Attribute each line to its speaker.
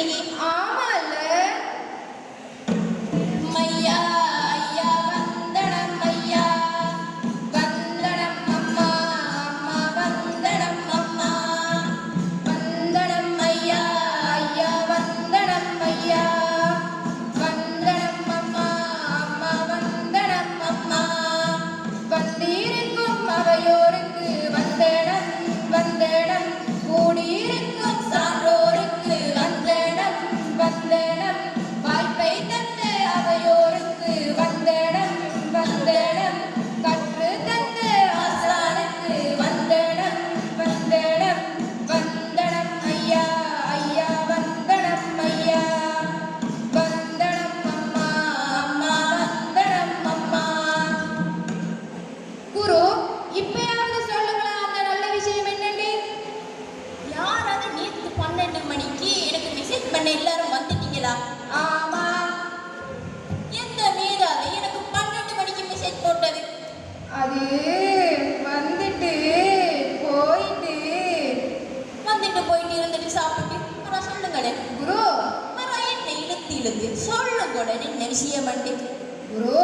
Speaker 1: singing on. பன்னெண்டு மணிக்கு எனக்கு மெசேஜ் பண்ண எல்லாரும் வந்துட்டீங்களா?
Speaker 2: ஆமா.
Speaker 1: எந்த மேதாவி எனக்கு பன்னெண்டு மணிக்கு மெசேஜ் போட்டது.
Speaker 2: அது வந்துட்டு போயிட்டு.
Speaker 1: வந்துட்டு போயிட்டு இருந்துட்டு சாப்பிட்டு அப்புறம் சொல்லுங்களே
Speaker 2: குரு.
Speaker 1: அப்புறம் என்ன இழுத்து இழுத்து சொல்லுங்க என்ன விஷயம் வந்து
Speaker 2: குரு.